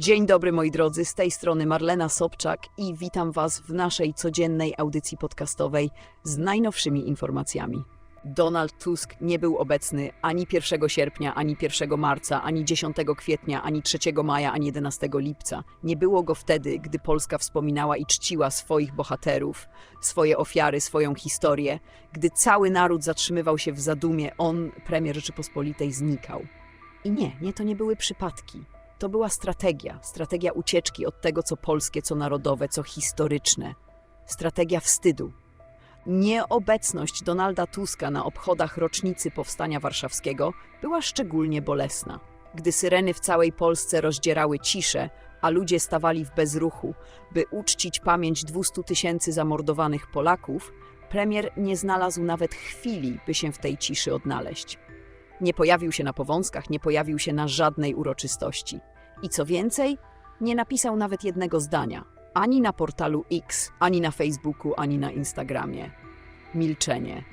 Dzień dobry moi drodzy, z tej strony Marlena Sobczak i witam Was w naszej codziennej audycji podcastowej z najnowszymi informacjami. Donald Tusk nie był obecny ani 1 sierpnia, ani 1 marca, ani 10 kwietnia, ani 3 maja, ani 11 lipca. Nie było go wtedy, gdy Polska wspominała i czciła swoich bohaterów, swoje ofiary, swoją historię, gdy cały naród zatrzymywał się w zadumie, on, premier Rzeczypospolitej, znikał. I nie, nie, to nie były przypadki. To była strategia, strategia ucieczki od tego, co polskie, co narodowe, co historyczne. Strategia wstydu. Nieobecność Donalda Tuska na obchodach rocznicy Powstania Warszawskiego była szczególnie bolesna. Gdy syreny w całej Polsce rozdzierały ciszę, a ludzie stawali w bezruchu, by uczcić pamięć 200 tysięcy zamordowanych Polaków, premier nie znalazł nawet chwili, by się w tej ciszy odnaleźć. Nie pojawił się na powązkach, nie pojawił się na żadnej uroczystości. I co więcej, nie napisał nawet jednego zdania. Ani na portalu X, ani na Facebooku, ani na Instagramie. Milczenie.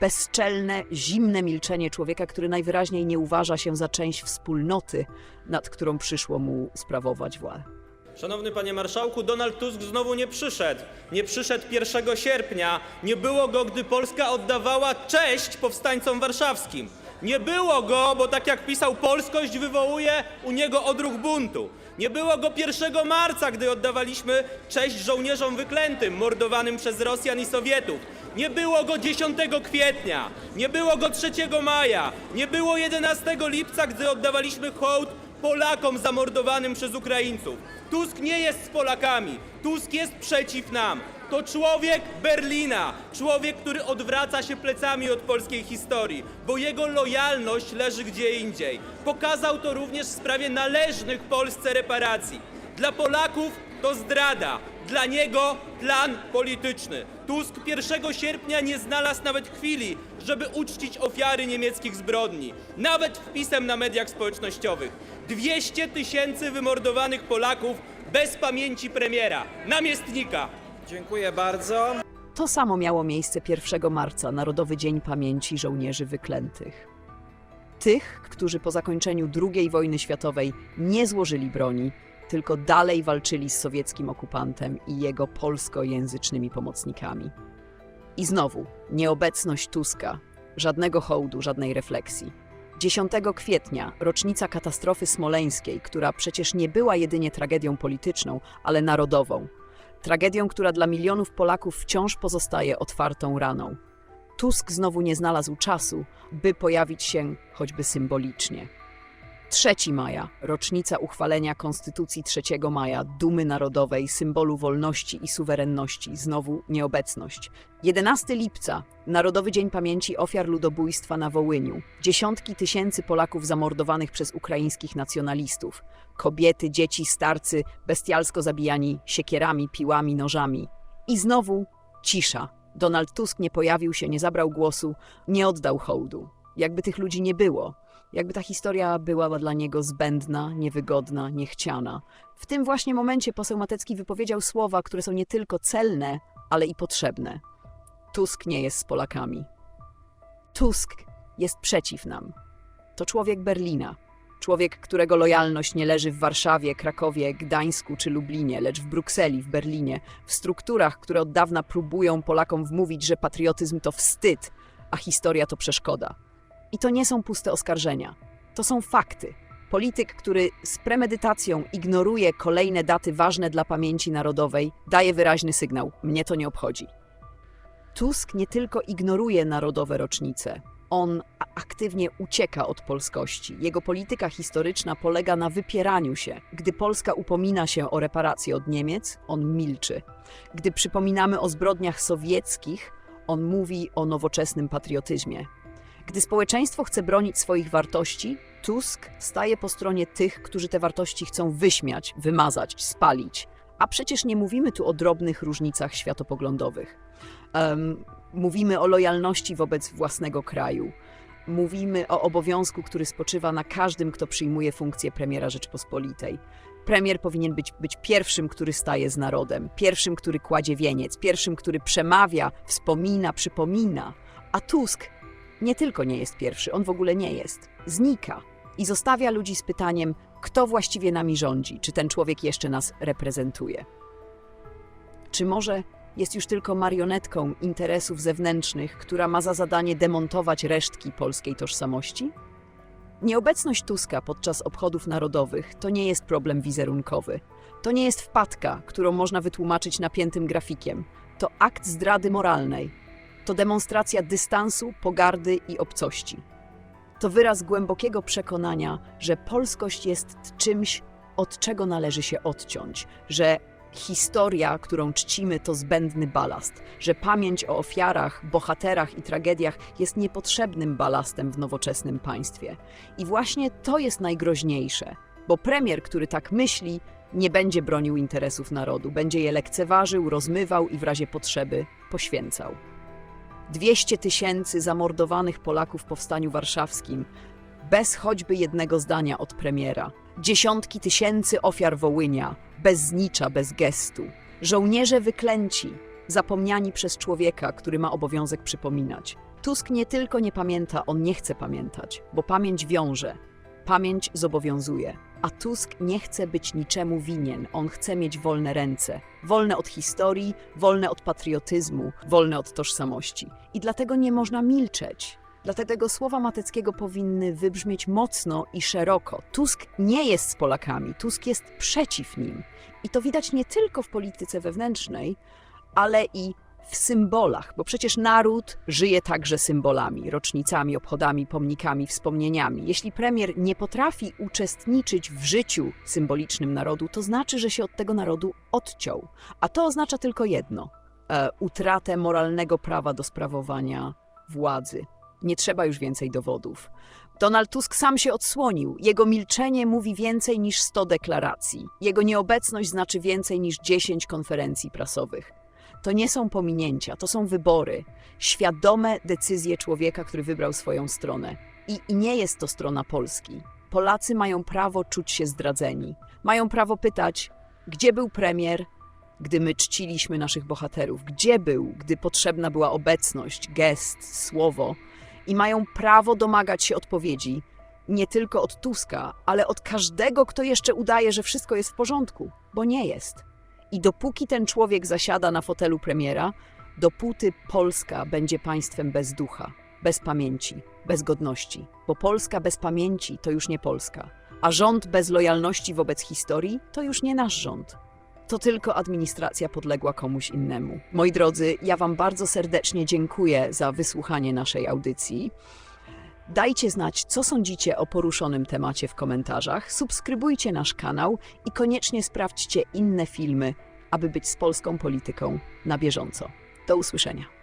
Bezczelne, zimne milczenie człowieka, który najwyraźniej nie uważa się za część wspólnoty, nad którą przyszło mu sprawować władzę. Szanowny panie marszałku, Donald Tusk znowu nie przyszedł. Nie przyszedł 1 sierpnia. Nie było go, gdy Polska oddawała cześć powstańcom warszawskim. Nie było go, bo tak jak pisał, polskość wywołuje u niego odruch buntu. Nie było go 1 marca, gdy oddawaliśmy cześć żołnierzom wyklętym, mordowanym przez Rosjan i Sowietów. Nie było go 10 kwietnia, nie było go 3 maja, nie było 11 lipca, gdy oddawaliśmy hołd Polakom zamordowanym przez Ukraińców. Tusk nie jest z Polakami, Tusk jest przeciw nam. To człowiek Berlina, człowiek, który odwraca się plecami od polskiej historii, bo jego lojalność leży gdzie indziej. Pokazał to również w sprawie należnych Polsce reparacji. Dla Polaków to zdrada, dla niego plan polityczny. Tusk 1 sierpnia nie znalazł nawet chwili, żeby uczcić ofiary niemieckich zbrodni. Nawet wpisem na mediach społecznościowych. 200 tysięcy wymordowanych Polaków bez pamięci premiera, namiestnika. Dziękuję bardzo. To samo miało miejsce 1 marca, Narodowy Dzień Pamięci Żołnierzy Wyklętych. Tych, którzy po zakończeniu II wojny światowej nie złożyli broni, tylko dalej walczyli z sowieckim okupantem i jego polskojęzycznymi pomocnikami. I znowu, nieobecność Tuska, żadnego hołdu, żadnej refleksji. 10 kwietnia, rocznica katastrofy smoleńskiej, która przecież nie była jedynie tragedią polityczną, ale narodową. Tragedią, która dla milionów Polaków wciąż pozostaje otwartą raną. Tusk znowu nie znalazł czasu, by pojawić się choćby symbolicznie. 3 maja, rocznica uchwalenia Konstytucji 3 maja, dumy narodowej, symbolu wolności i suwerenności, znowu nieobecność. 11 lipca, Narodowy Dzień Pamięci Ofiar Ludobójstwa na Wołyniu. Dziesiątki tysięcy Polaków zamordowanych przez ukraińskich nacjonalistów. Kobiety, dzieci, starcy, bestialsko zabijani siekierami, piłami, nożami. I znowu cisza. Donald Tusk nie pojawił się, nie zabrał głosu, nie oddał hołdu. Jakby tych ludzi nie było. Jakby ta historia była dla niego zbędna, niewygodna, niechciana. W tym właśnie momencie poseł Matecki wypowiedział słowa, które są nie tylko celne, ale i potrzebne. Tusk nie jest z Polakami. Tusk jest przeciw nam. To człowiek Berlina. Człowiek, którego lojalność nie leży w Warszawie, Krakowie, Gdańsku czy Lublinie, lecz w Brukseli, w Berlinie, w strukturach, które od dawna próbują Polakom wmówić, że patriotyzm to wstyd, a historia to przeszkoda. I to nie są puste oskarżenia. To są fakty. Polityk, który z premedytacją ignoruje kolejne daty ważne dla pamięci narodowej, daje wyraźny sygnał: mnie to nie obchodzi. Tusk nie tylko ignoruje narodowe rocznice, on aktywnie ucieka od polskości. Jego polityka historyczna polega na wypieraniu się. Gdy Polska upomina się o reparacje od Niemiec, on milczy. Gdy przypominamy o zbrodniach sowieckich, on mówi o nowoczesnym patriotyzmie. Gdy społeczeństwo chce bronić swoich wartości, Tusk staje po stronie tych, którzy te wartości chcą wyśmiać, wymazać, spalić. A przecież nie mówimy tu o drobnych różnicach światopoglądowych. Em, mówimy o lojalności wobec własnego kraju. Mówimy o obowiązku, który spoczywa na każdym, kto przyjmuje funkcję premiera Rzeczypospolitej. Premier powinien być, być pierwszym, który staje z narodem, pierwszym, który kładzie wieniec, pierwszym, który przemawia, wspomina, przypomina. A Tusk nie tylko nie jest pierwszy, on w ogóle nie jest. Znika i zostawia ludzi z pytaniem, Kto właściwie nami rządzi? Czy ten człowiek jeszcze nas reprezentuje? Czy może jest już tylko marionetką interesów zewnętrznych, która ma za zadanie demontować resztki polskiej tożsamości? Nieobecność Tuska podczas obchodów narodowych to nie jest problem wizerunkowy. To nie jest wpadka, którą można wytłumaczyć napiętym grafikiem. To akt zdrady moralnej. To demonstracja dystansu, pogardy i obcości. To wyraz głębokiego przekonania, że polskość jest czymś, od czego należy się odciąć, że historia, którą czcimy, to zbędny balast, że pamięć o ofiarach, bohaterach i tragediach jest niepotrzebnym balastem w nowoczesnym państwie. I właśnie to jest najgroźniejsze, bo premier, który tak myśli, nie będzie bronił interesów narodu, będzie je lekceważył, rozmywał i w razie potrzeby poświęcał. 200 tysięcy zamordowanych Polaków w powstaniu warszawskim, bez choćby jednego zdania od premiera. Dziesiątki tysięcy ofiar Wołynia, bez znicza, bez gestu. Żołnierze wyklęci, zapomniani przez człowieka, który ma obowiązek przypominać. Tusk nie tylko nie pamięta, on nie chce pamiętać, bo pamięć wiąże, pamięć zobowiązuje. A Tusk nie chce być niczemu winien, on chce mieć wolne ręce. Wolne od historii, wolne od patriotyzmu, wolne od tożsamości. I dlatego nie można milczeć. Dlatego słowa Mateckiego powinny wybrzmieć mocno i szeroko. Tusk nie jest z Polakami, Tusk jest przeciw nim. I to widać nie tylko w polityce wewnętrznej, ale i w symbolach, bo przecież naród żyje także symbolami, rocznicami, obchodami, pomnikami, wspomnieniami. Jeśli premier nie potrafi uczestniczyć w życiu symbolicznym narodu, to znaczy, że się od tego narodu odciął. A to oznacza tylko jedno: e, utratę moralnego prawa do sprawowania władzy. Nie trzeba już więcej dowodów. Donald Tusk sam się odsłonił. Jego milczenie mówi więcej niż 100 deklaracji. Jego nieobecność znaczy więcej niż 10 konferencji prasowych. To nie są pominięcia, to są wybory. Świadome decyzje człowieka, który wybrał swoją stronę. I, I nie jest to strona Polski. Polacy mają prawo czuć się zdradzeni. Mają prawo pytać, gdzie był premier, gdy my czciliśmy naszych bohaterów? Gdzie był, gdy potrzebna była obecność, gest, słowo? I mają prawo domagać się odpowiedzi nie tylko od Tuska, ale od każdego, kto jeszcze udaje, że wszystko jest w porządku, bo nie jest. I dopóki ten człowiek zasiada na fotelu premiera, dopóty Polska będzie państwem bez ducha, bez pamięci, bez godności. Bo Polska bez pamięci to już nie Polska, a rząd bez lojalności wobec historii to już nie nasz rząd. To tylko administracja podległa komuś innemu. Moi drodzy, ja Wam bardzo serdecznie dziękuję za wysłuchanie naszej audycji. Dajcie znać, co sądzicie o poruszonym temacie w komentarzach, subskrybujcie nasz kanał i koniecznie sprawdźcie inne filmy, aby być z polską polityką na bieżąco. Do usłyszenia.